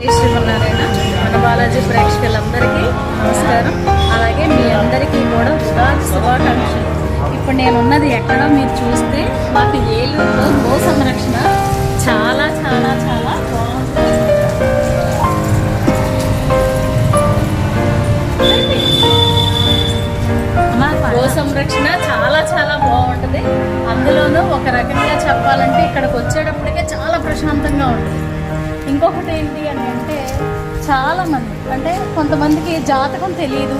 శ్రీమన్నారాయణ మన బాలాజీ ప్రేక్షకులందరికీ నమస్కారం. అలాగే మీ అందరికీ కూడా ఉగాది శుభాకాంక్షలు. ఇప్పుడు నేను ఉన్నది ఎక్కడో మీరు చూస్తే మాకు ఏలూరులో గో సంరక్షణ చాలా చాలా చాలా ఇంకొకటి ఏంటి అని అంటే చాలా మంది అంటే కొంతమందికి జాతకం తెలియదు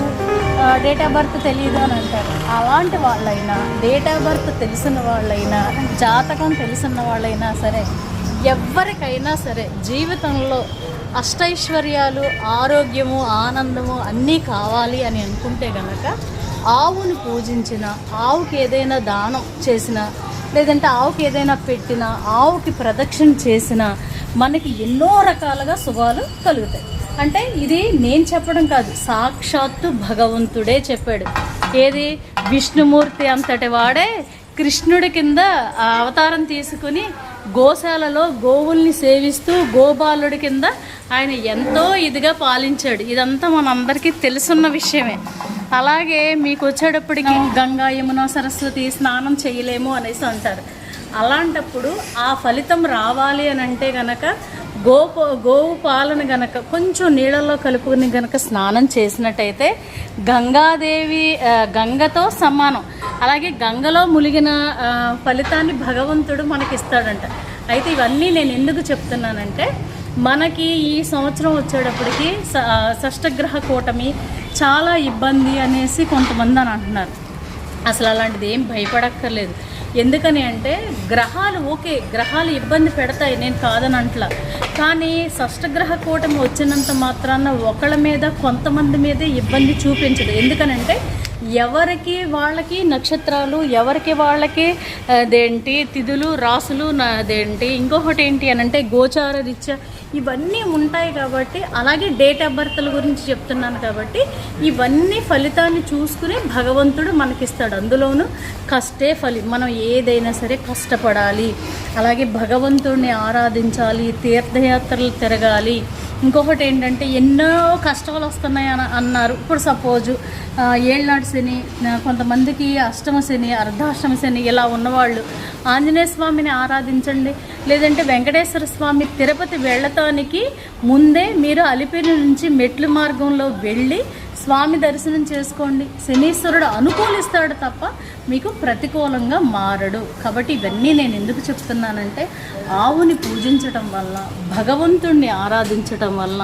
డేట్ ఆఫ్ బర్త్ తెలియదు అని అంటారు. అలాంటి వాళ్ళైనా డేట్ ఆఫ్ బర్త్ తెలిసిన వాళ్ళైనా జాతకం తెలిసిన వాళ్ళైనా సరే ఎవరికైనా సరే జీవితంలో అష్టైశ్వర్యాలు ఆరోగ్యము ఆనందము అన్నీ కావాలి అని అనుకుంటే గనక ఆవును పూజించిన ఆవుకి ఏదైనా దానం చేసిన లేదంటే ఆవుకి ఏదైనా పెట్టిన ఆవుకి ప్రదక్షిణ చేసిన మనకి ఎన్నో రకాలుగా శుభాలు కలుగుతాయి. అంటే ఇది నేను చెప్పడం కాదు సాక్షాత్తు భగవంతుడే చెప్పాడు. ఏది? విష్ణుమూర్తి అంతటి వాడే కృష్ణుడి కింద ఆ అవతారం తీసుకుని గోశాలలో గోవుల్ని సేవిస్తూ గోపాలుడి కింద ఆయన ఎంతో ఇదిగా పాలించాడు. ఇదంతా మనందరికీ తెలుసున్న విషయమే. అలాగే మీకు వచ్చేటప్పటికి గంగా యమున సరస్వతి స్నానం చేయలేము అనేసి అంటారు. అలాంటప్పుడు ఆ ఫలితం రావాలి అని అంటే గనక గోపు గోవు పాలన గనక కొంచెం నీళ్ళల్లో కలుపుకుని గనక స్నానం చేసినట్టయితే గంగాదేవి గంగతో సమానం. అలాగే గంగలో ములిగిన ఫలితాన్ని భగవంతుడు మనకి ఇస్తాడంట అయితే ఇవన్నీ నేను ఎందుకు చెప్తున్నానంటే మనకి ఈ సంవత్సరం వచ్చేటప్పటికి స- షష్టగ్రహ కూటమి చాలా ఇబ్బంది అనేసి కొంతమంది అని అంటున్నారు. అసలు అలాంటిది ఏం భయపడక్కర్లేదు. ఎందుకని అంటే గ్రహాలు ఓకే గ్రహాలు ఇబ్బంది పెడతాయి నేను కాదని అంట్లా. కానీ షష్టగ్రహ కూటమి వచ్చినంత మాత్రాన ఒకళ్ళ మీద కొంతమంది మీదే ఇబ్బంది చూపించదు. ఎందుకనంటే ఎవరికి వాళ్ళకి నక్షత్రాలు ఎవరికి వాళ్ళకి అదేంటి తిథులు రాసులు నా- అదేంటి ఇంకొకటి ఏంటి అని అంటే గోచార రీత్యా ఇవన్నీ ఉంటాయి కాబట్టి అలాగే డేట్ ఆఫ్ బర్త్ల గురించి చెప్తున్నాను కాబట్టి ఇవన్నీ ఫలితాన్ని చూసుకుని భగవంతుడు మనకిస్తాడు. అందులోనూ కష్టే ఫలి మనం ఏదైనా సరే కష్టపడాలి. అలాగే భగవంతుడిని ఆరాధించాలి తీర్థయాత్రలు తిరగాలి. ఇంకొకటి ఏంటంటే ఎన్నో కష్టాలు వస్తున్నాయి అని అన్నారు. ఇప్పుడు సపోజు ఏళ్ళనాటి శని కొంతమందికి అష్టమ శని అర్ధాష్టమ శని ఇలా ఉన్నవాళ్ళు ఆంజనేయ స్వామిని ఆరాధించండి. లేదంటే వెంకటేశ్వర స్వామి తిరుపతి వెళ్ళటానికి ముందే మీరు అలిపిరి నుంచి మెట్లు మార్గంలో వెళ్ళి స్వామి దర్శనం చేసుకోండి. శనీశ్వరుడు అనుకూలిస్తాడు తప్ప మీకు ప్రతికూలంగా మారడు. కాబట్టి ఇవన్నీ నేను ఎందుకు చెప్తున్నానంటే ఆవుని పూజించటం వల్ల భగవంతుణ్ణి ఆరాధించటం వల్ల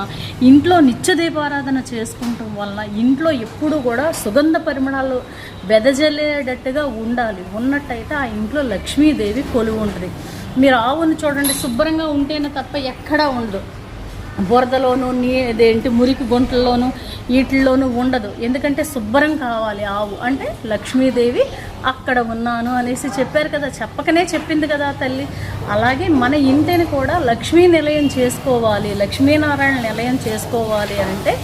ఇంట్లో నిత్య దీపారాధన చేసుకుంటం వల్ల ఇంట్లో ఎప్పుడూ కూడా సుగంధ పరిమళాలు వెదజల్లేటట్టుగా ఉండాలి. ఉన్నట్టయితే ఆ ఇంట్లో లక్ష్మీదేవి కొలువు ఉంటుంది. మీరు ఆవుని చూడండి శుభ్రంగా ఉంటేనే తప్ప ఎక్కడా ఉండదు. బురదలోను నీ అదేంటి మురికి గుంటల్లోనూ వీటిల్లోనూ ఉండదు. ఎందుకంటే శుభ్రం కావాలి ఆవు. అంటే లక్ష్మీదేవి అక్కడ ఉన్నాను అనేసి చెప్పారు కదా. చెప్పకనే చెప్పింది కదా ఆ తల్లి. అలాగే మన ఇంటిని కూడా లక్ష్మీ నిలయం చేసుకోవాలి. లక్ష్మీనారాయణ నిలయం చేసుకోవాలి అంటే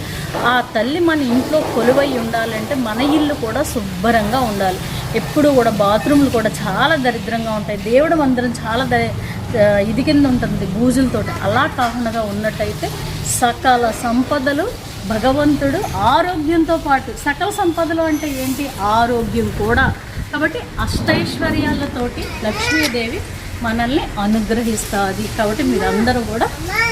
ఆ తల్లి మన ఇంట్లో కొలువై ఉండాలంటే మన ఇల్లు కూడా శుభ్రంగా ఉండాలి. ఎప్పుడు కూడా బాత్రూమ్లు కూడా చాలా దరిద్రంగా ఉంటాయి. దేవుడు మందిరం చాలా దరి ఇది కింద ఉంటుంది బూజులతోటి. అలా కాకుండా ఉన్నట్టయితే సకల సంపదలు భగవంతుడు ఆరోగ్యంతో పాటు సకల సంపదలు అంటే ఏంటి? ఆరోగ్యం కూడా. కాబట్టి అష్టైశ్వర్యాలతోటి లక్ష్మీదేవి మనల్ని అనుగ్రహిస్తుంది. కాబట్టి మీరందరూ కూడా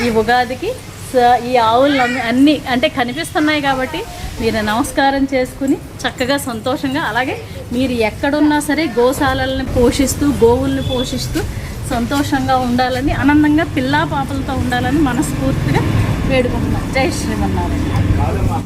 ఈ ఉగాదికి స- ఈ ఆవులు అన్ని అంటే కనిపిస్తున్నాయి కాబట్టి మీరు నమస్కారం చేసుకుని చక్కగా సంతోషంగా అలాగే మీరు ఎక్కడున్నా సరే గోశాలల్ని పోషిస్తూ గోవుల్ని పోషిస్తూ సంతోషంగా ఉండాలని ఆనందంగా పిల్లా పాపలతో ఉండాలని మనస్ఫూర్తిగా వేడుకుంటున్నాం. జై శ్రీమన్నారాయణ.